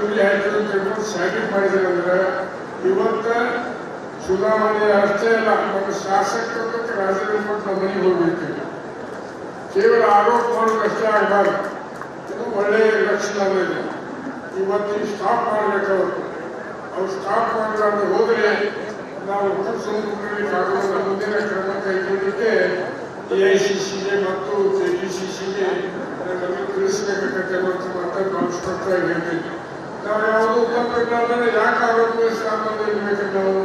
ಚೂರಿ ಹಾಕಿದ್ರು ಅಂತ ಅಂದ್ರೆ ಇವತ್ತ ಚುನಾವಣೆ ಅಷ್ಟೇ ಅಲ್ಲ, ನಮ್ಮ ಶಾಸಕರು ರಾಜೀನಾಮೆ ಕೊಟ್ಟು ನಮ್ಮ ಮನೆಗೆ ಕೇವಲ ಆರೋಪ ಮಾಡೋದು ಅಷ್ಟೇ ಆಗಬಾರ್ದು. ಇದು ಒಳ್ಳೆಯ ಲಕ್ಷಣ ಇದೆ. ಇವತ್ತು ಸ್ಟಾಪ್ ಮಾಡಬೇಕು ಅವರು. ಅವ್ರು ಸ್ಟಾಪ್ ಮಾಡಿದ್ರೆ ಹೋದ್ರೆ ನಾವು ಆಗೋದಿಲ್ಲ ಮುಂದಿನ ಕ್ರಮ ಎ ಐ ಸಿ ಸಿಗೆ ಮತ್ತು ಕೆ ಸಿ ಸಿಗೆ ನಮಗೆ ತಿಳಿಸಬೇಕಾಗತ್ತೆ ಮತ್ತು ನಾವು ಸ್ಪಷ್ಟವಾಗಿ ನಾವು ಯಾವುದು ಉಪಕರಣಗಳನ್ನ ಯಾಕೆ ಆರೋಪ ಸ್ಥಾನದಲ್ಲಿ ಇರಬೇಕು ನಾವು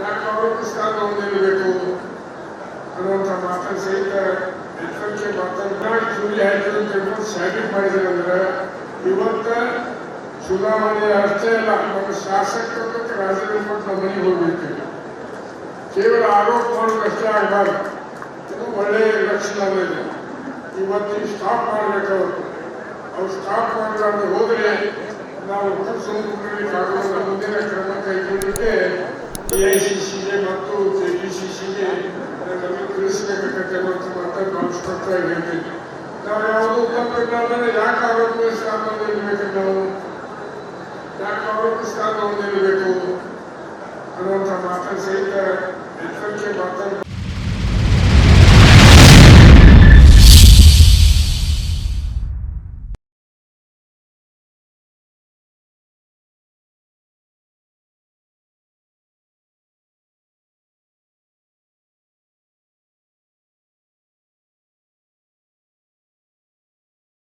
ಯಾಕೆ ಆರೋಪ ಸ್ಥಾನದಲ್ಲಿ ಇರಬೇಕು ಅನ್ನುವಂಥ ಮಾತನ್ನು ಸಹಿತ ಎಚ್ಚರಿಕೆ ಮಾತನಾಡಿ ಚೂರಿ ಹಾಕಿದ್ರು ಅಂತ ಹೇಳ್ಬಿಟ್ಟು ಸ್ಯಾಟಿಕ್ ಮಾಡಿದ್ದಾರೆ ಅಂದ್ರೆ ಇವತ್ತ ಚುನಾವಣೆ ಅಷ್ಟೇ ಅಲ್ಲ ನಮ್ಮ ಶಾಸಕರು ರಾಜೀನಾಮೆ ಕೊಟ್ಟು ನಮ್ಮ ಮನೆಗೆ ಹೋಗ್ಬೇಕು ಕೇವಲ ಆರೋಪ ಮಾಡೋದು ಅಷ್ಟೇ ಆಗಬಾರ್ದು ಇದು ಒಳ್ಳೆಯ ಲಕ್ಷಣ ಅಲ್ಲ ಇದು ಇವತ್ತು ಸ್ಟಾಪ್ ಮಾಡ್ಬೇಕು ಅವರು ಸ್ಟಾಪ್ ಮಾಡಲಾರ್ದು ಹೋದ್ರೆ ನಾವು ಆಗೋದಿಲ್ಲ ಮುಂದಿನ ಕ್ರಮ ಕೈಗೊಳ್ಳಲಿಕ್ಕೆ ಎ ಸಿ ಮತ್ತು ಜೆ ಸಿ ನಮಗೆ ತಿಳಿಸಬೇಕಾಗತ್ತೆ ಮತ್ತು ಮಾತನ್ನು ನಾವು ನಾವು ಯಾವುದು ಉಪಕರಣಗಳನ್ನ ಯಾಕೆ ಆರೋಗ್ಯ ನಾವು ಯಾಕೆ ಆರೋಗ್ಯ ಸ್ಥಾನದಲ್ಲಿ ಇರಬೇಕು ಅನ್ನುವಂಥ ಮಾತನ್ನು ಸಹಿತ ಎಚ್ಚರಿಕೆ ಮಾತನ್ನು